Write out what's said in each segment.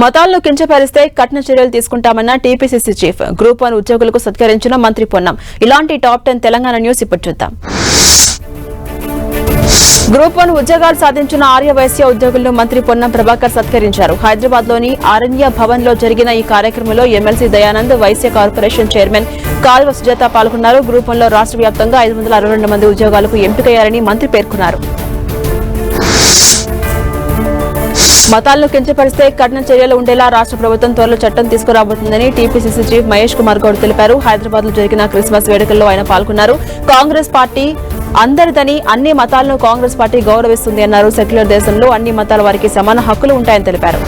మతాలను కించపరిస్తే కఠిన చర్యలు తీసుకుంటామన్న టీపీసీసీ చీఫ్ గ్రూప్ వన్ ఉద్యోగులకు సత్కరించిన మంత్రి పొన్నం. ఇలాంటి టాప్ టెన్ తెలంగాణ న్యూస్ ఇప్పుడు చూద్దాం. గ్రూప్ వన్ ఉద్యోగాలు సాధించిన ఆర్యవైశ్య ఉద్యోగులను మంత్రి పొన్నం ప్రభాకర్ సత్కరించారు. హైదరాబాద్లోని ఆరణ్య భవన్లో జరిగిన ఈ కార్యక్రమంలో MLC Dayanand Vaishya corporation chairman Kalva Sujatha పాల్గొన్నారు. గ్రూప్ వన్లో రాష్ట్ర వ్యాప్తంగా ఐదు వందల అరవై రెండు మంది ఉద్యోగాలకు ఎంపికయ్యారని మంత్రి పేర్కొన్నారు. మతాలను కించపరిస్తే కఠిన చర్యలు ఉండేలా రాష్ట్ర ప్రభుత్వం త్వరలో చట్టం తీసుకురాబోతుందని టీపీసీసీ చీఫ్ మహేష్ కుమార్ గౌడ్ తెలిపారు. హైదరాబాద్లో జరిగిన క్రిస్మస్ వేడుకల్లో ఆయన పాల్గొన్నారు. కాంగ్రెస్ పార్టీ అందరిదని అన్ని మతాలను కాంగ్రెస్ పార్టీ గౌరవిస్తుంది అన్నారు. సెక్యులర్ దేశంలో అన్ని మతాల వారికి సమాన హక్కులు ఉంటాయని తెలిపారు.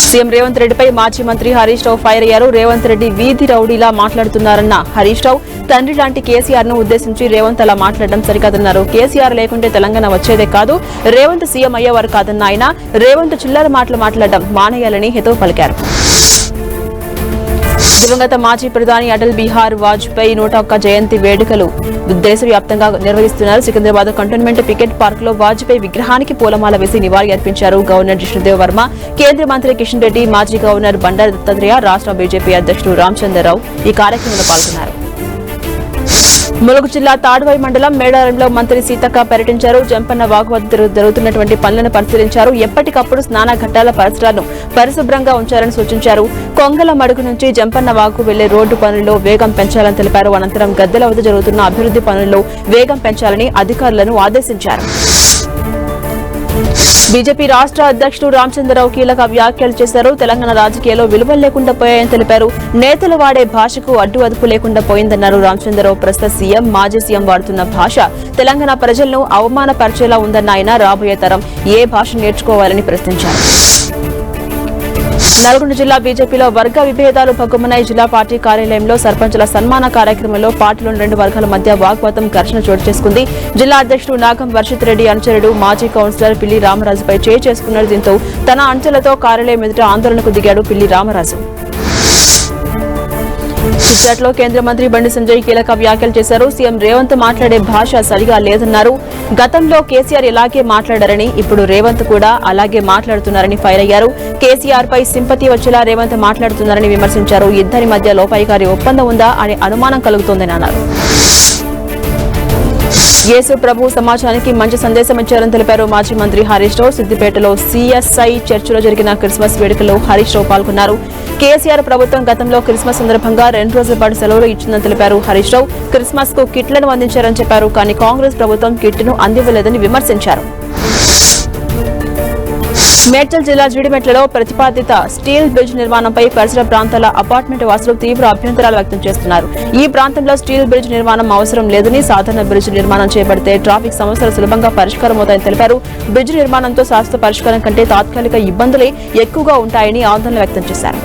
సీఎం రేవంత్ రెడ్డిపై మాజీ మంత్రి హరీష్ రావు ఫైర్ అయ్యారు. రేవంత్ రెడ్డి వీధి రౌడీలా మాట్లాడుతున్నారన్న హరీష్ రావు. తండ్రి లాంటి కేసీఆర్ను ఉద్దేశించి రేవంత్ అలా మాట్లాడడం సరికాదన్నారు. కేసీఆర్ లేకుంటే తెలంగాణ వచ్చేదే కాదు. రేవంత్ సీఎం అయ్యేవారు కాదన్న ఆయన రేవంత్ చిల్లర మాటలు మాట్లాడడం మానేయాలని హితవు పలికారు. దివంగత మాజీ ప్రధాని అటల్ బిహార్ వాజ్పేయి నూట ఒక్క జయంతి వేడుకలు దేశవ్యాప్తంగా నిర్వహిస్తున్నారు. సికింద్రాబాద్ కంటోన్మెంట్ పికెట్ పార్క్లో వాజ్పేయి విగ్రహానికి పూలమాల వేసి నివాళి అర్పించారు గవర్నర్ జిష్ణుదేవ్ వర్మ. కేంద్ర మంత్రి కిషన్ రెడ్డి మాజీ గవర్నర్ బండారు దత్తాత్రేయ రాష్ట్ర బీజేపీ అధ్యక్షుడు రామచంద్రరావు ఈ కార్యక్రమంలో పాల్గొన్నారు. ములుగు జిల్లా తాడువై మండలం మేడారంలో మంత్రి సీతక్క పర్యటించారు. జంపన్న వాగు వద్ద జరుగుతున్నటువంటి పనులను పరిశీలించారు. ఎప్పటికప్పుడు స్నాన ఘట్టాల పరిసరాలను పరిశుభ్రంగా ఉంచాలని సూచించారు. కొంగల మడుగు నుంచి జంపన్న వాగు వెళ్ళే రోడ్డు పనుల్లో వేగం పెంచాలని తెలిపారు. అనంతరం గద్దెల వద్ద జరుగుతున్న అభివృద్ధి పనుల్లో వేగం పెంచాలని అధికారులను ఆదేశించారు. బీజేపీ రాష్ట్ర అధ్యక్షుడు రామచంద్రరావు కీలక వ్యాఖ్యలు చేశారు. తెలంగాణ రాజకీయాల్లో విలువలు లేకుండా పోయాయని తెలిపారు. నేతలు వాడే భాషకు అడ్డు అదుపు లేకుండా పోయిందన్నారు రామచంద్రరావు. ప్రస్తుత సీఎం మాజీ సీఎం వాడుతున్న భాష తెలంగాణ ప్రజలను అవమానపరిచేలా ఉందన్న ఆయన రాబోయే తరం ఏ భాష నేర్చుకోవాలని ప్రశ్నించారు. నల్గొండ జిల్లా బీజేపీలో వర్గ విభేదాలు భగ్గుమన్నాయి. జిల్లా పార్టీ కార్యాలయంలో సర్పంచుల సన్మాన కార్యక్రమంలో పార్టీలోని రెండు వర్గాల మధ్య వాగ్వాదం ఘర్షణ చోటు చేసుకుంది. జిల్లా అధ్యక్షుడు నాగం వర్షిత్ రెడ్డి అనుచరుడు మాజీ కౌన్సిలర్ పిల్లి రామరాజుపై చేయి చేసుకున్నారు దీంతో తన అంచెలతో కార్యాలయం ఎదుట ఆందోళనకు దిగాడు పిల్లి రామరాజు. గుజరాత్లో కేంద్ర మంత్రి బండి సంజయ్ కీలక వ్యాఖ్యలు చేశారు. సీఎం రేవంత్ మాట్లాడే భాష సరిగా లేదన్నారు. గతంలో కేసీఆర్ ఇలాగే మాట్లాడారని ఇప్పుడు రేవంత్ కూడా అలాగే మాట్లాడుతున్నారని ఫైర్ అయ్యారు. కేసీఆర్ పై సింపతి వచ్చేలా రేవంత్ మాట్లాడుతున్నారని విమర్శించారు. ఇద్దరి మధ్య లోపాయికారి ఒప్పందం ఉందా అనే అనుమానం కలుగుతోందని అన్నారు. యేసు ప్రభు సమాజానికి మంచి సందేశం ఇచ్చారని తెలిపారు. మాజీ మంత్రి హరీష్ రావు సిద్దిపేటలో సిఎస్ఐ చర్చిలో జరిగిన క్రిస్మస్ వేడుకలో హరీష్ రావు పాల్గొన్నారు. కేసీఆర్ ప్రభుత్వం గతంలో క్రిస్మస్ సందర్భంగా రెండు రోజుల పాటు సెలవులు ఇచ్చిందని తెలిపారు. హరీష్ రావు క్రిస్మస్కు కిట్లను అందించారని చెప్పారు. కానీ కాంగ్రెస్ ప్రభుత్వం కిట్ను అందివ్వలేదని విమర్శించారు. మేడ్చల్ జిల్లా జీడిమెట్లలో ప్రతిపాదిత స్టీల్ బ్రిడ్జ్ నిర్మాణంపై పరిసర ప్రాంతాల అపార్ట్మెంట్ వాసులు తీవ్ర అభ్యంతరాలు వ్యక్తం చేస్తున్నారు. ఈ ప్రాంతంలో స్టీల్ బ్రిడ్జ్ నిర్మాణం అవసరం లేదని సాధారణ బ్రిడ్జ్ నిర్మాణం చేపడితే ట్రాఫిక్ సమస్యలు సులభంగా పరిష్కారం అవుతాయని తెలిపారు. బ్రిడ్జ్ నిర్మాణంతో శాశ్వత పరిష్కారం కంటే తాత్కాలిక ఇబ్బందులే ఎక్కువగా ఉంటాయని ఆందోళన వ్యక్తం చేశారు.